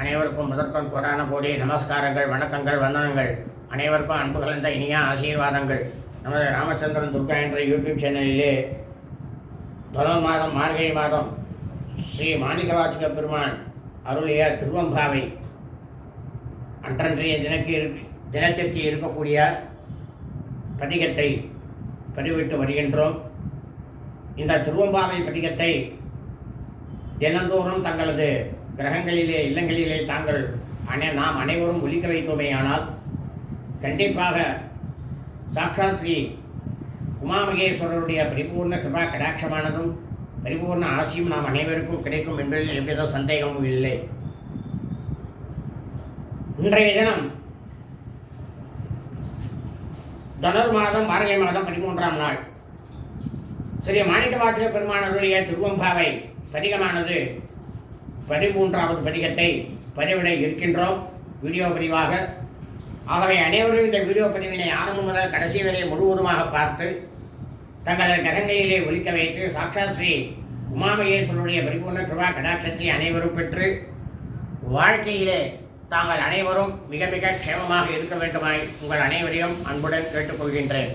அனைவருக்கும் முதற்கண் புராண போடி நமஸ்காரங்கள் வணக்கங்கள் வந்தனங்கள். அனைவருக்கும் அன்பு கலந்த இனிய ஆசீர்வாதங்கள். நமது ராமச்சந்திரன் துர்கா என்ற யூடியூப் சேனலிலே தொடர் மாதம் மார்கழி மாதம் ஸ்ரீ மாணிக்கவாச்சக பெருமான் அருளிய திருவம்பாவை அன்றன்றைய தினக்கு தினத்திற்கு இருக்கக்கூடிய பதிகத்தை பதிவிட்டு வருகின்றோம். இந்த திருவம்பாவை பதிகத்தை தினந்தோறும் தங்களது கிரகங்களிலே இல்லங்களிலே தாங்கள் அனை நாம் அனைவரும் ஒலிக்க வைத்தோமேயானால் கண்டிப்பாக சாக்ஷாத் ஸ்ரீ உமாமகேஸ்வரருடைய பரிபூர்ண கிருபா கடாட்சமானதும் பரிபூர்ண ஆசியும் நாம் அனைவருக்கும் கிடைக்கும் என்பதில் எவ்வித சந்தேகமும் இல்லை. இன்றைய தினம் தனுர் மாதம் மார்கழி மாதம் பதிமூன்றாம் நாள். ஸ்ரீ மாணிக்கவாசக பெருமானருடைய திருவம்பாவை பதிகமானது பதிமூன்றாவது படிகத்தை பதிவிட இருக்கின்றோம். வீடியோ பதிவாக. ஆகவே அனைவரும் இந்த வீடியோ பதிவினை ஆரம்பம் முதல் கடைசி வரை முழுவதுமாக பார்த்து தங்களது கரங்களிலே ஒலிக்க வைத்து சாக்ஷாத் ஸ்ரீ உமாமகேஸ்வருடைய பரிபூர்ண கிருபா கடாட்சத்தை அனைவரும் பெற்று வாழ்க்கையிலே தாங்கள் அனைவரும் மிக மிக க்ஷேமமாக இருக்க வேண்டுமாய் உங்கள் அனைவரையும் அன்புடன் கேட்டுக்கொள்கின்றேன்.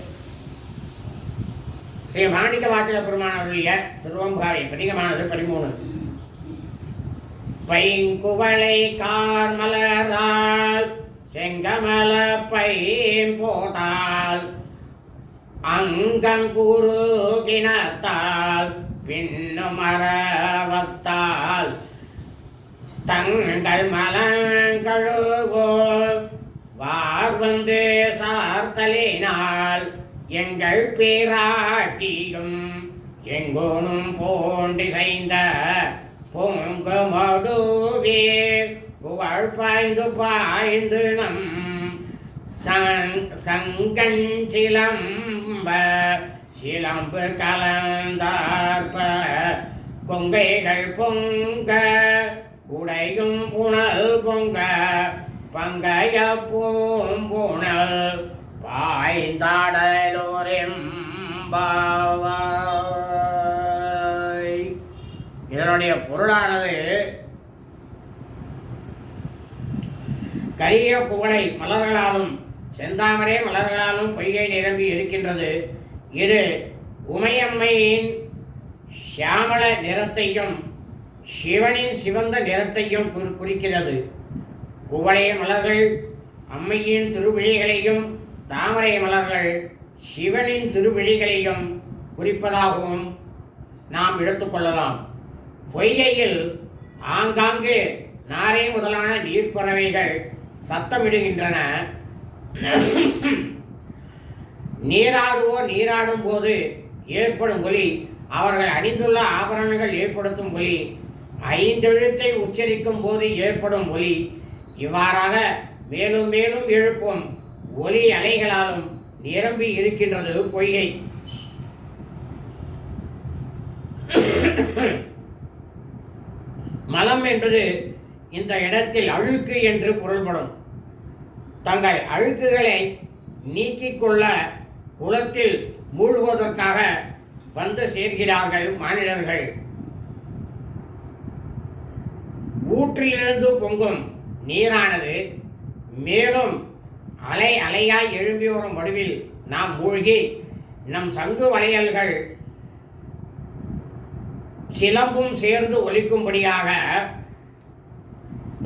ஸ்ரீ மாணிக்க வாசக பெருமானவருடைய திருவம்பாரி பதிகமானது பதிமூணு. பைங்குவளை கார்மலரால் செங்கமல பைம் அங்கம் குருகினத்தால் கிணத்தால் பின்னுமரவத்தால் தங்கள் மலங்கழுவோல் வார்வந்து சார்த்தலினால் எங்கள் பேராட்டியும் எங்கோனும் போன்றி செய்த பொங்கு மடுவே புகழ் பாய்ந்து பாய்ந்து நம் சங்கஞ்சிலம்ப சிலம்பு கலந்தார்ப கொங்கைகள் பொங்க உடையும் புனல் பொங்க பங்கைய பூம்புணல் பாய்ந்தாட அதனுடைய பொருளானது கரிய குவளை மலர்களாலும் செந்தாமரை மலர்களாலும் பொய்கை நிரம்பி இருக்கின்றது. இது உமையம்மையின் சியாமள நிறத்தையும் சிவனின் சிவந்த நிறத்தையும் குறி- குறிக்கிறது. குவளை மலர்கள் அம்மையின் திருவிழிகளையும் தாமரை மலர்கள் சிவனின் திருவிழிகளையும் குறிப்பதாகவும் நாம் எடுத்துக்கொள்ளலாம் பொய்கையில் ஆங்காங்கே நாரை முதலான நீர்ப்பறவைகள் சத்தமிடுகின்றன. நீராடுவோர் நீராடும் போது ஏற்படும் ஒலி அவர்கள் அணிந்துள்ள ஆபரணங்கள் ஏற்படுத்தும் ஒலி ஐந்தெழுத்தை உச்சரிக்கும் போது ஏற்படும் ஒலி. இவ்வாறாக மேலும் மேலும் எழுப்பும் ஒலி அலைகளாலும் நிரம்பி இருக்கின்றது பொய்கை மலம் என்பது இந்த இடத்தில் அழுக்கு என்று பொருள்படும். தங்கள் அழுக்குகளை நீக்கிக் கொள்ள குளத்தில் மூழ்குவதற்காக வந்து சேர்கிறார்கள் மாநிலர்கள் ஊற்றிலிருந்து பொங்கும் நீரானது மேலும் அலை அலையாய் எழும்பி வரும் வடிவில் நாம் மூழ்கி நம் சங்கு வளையல்கள் சிலம்பும் சேர்ந்து ஒலிக்கும்படியாக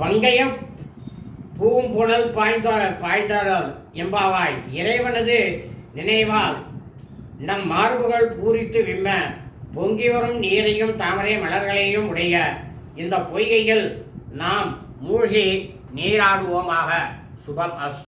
பங்கயம் பூம்புணல் பாய்ந்த பாய்ந்தாடல் எம்பாவாய். இறைவனது நினைவால் நம் மார்புகள் பூரித்து விம்ம பொங்கி வரும் நீரையும் தாமரை மலர்களையும் உடைய இந்த பொய்கையில் நாம் மூழ்கி நீராடுவோமாக. சுபம் அஸ்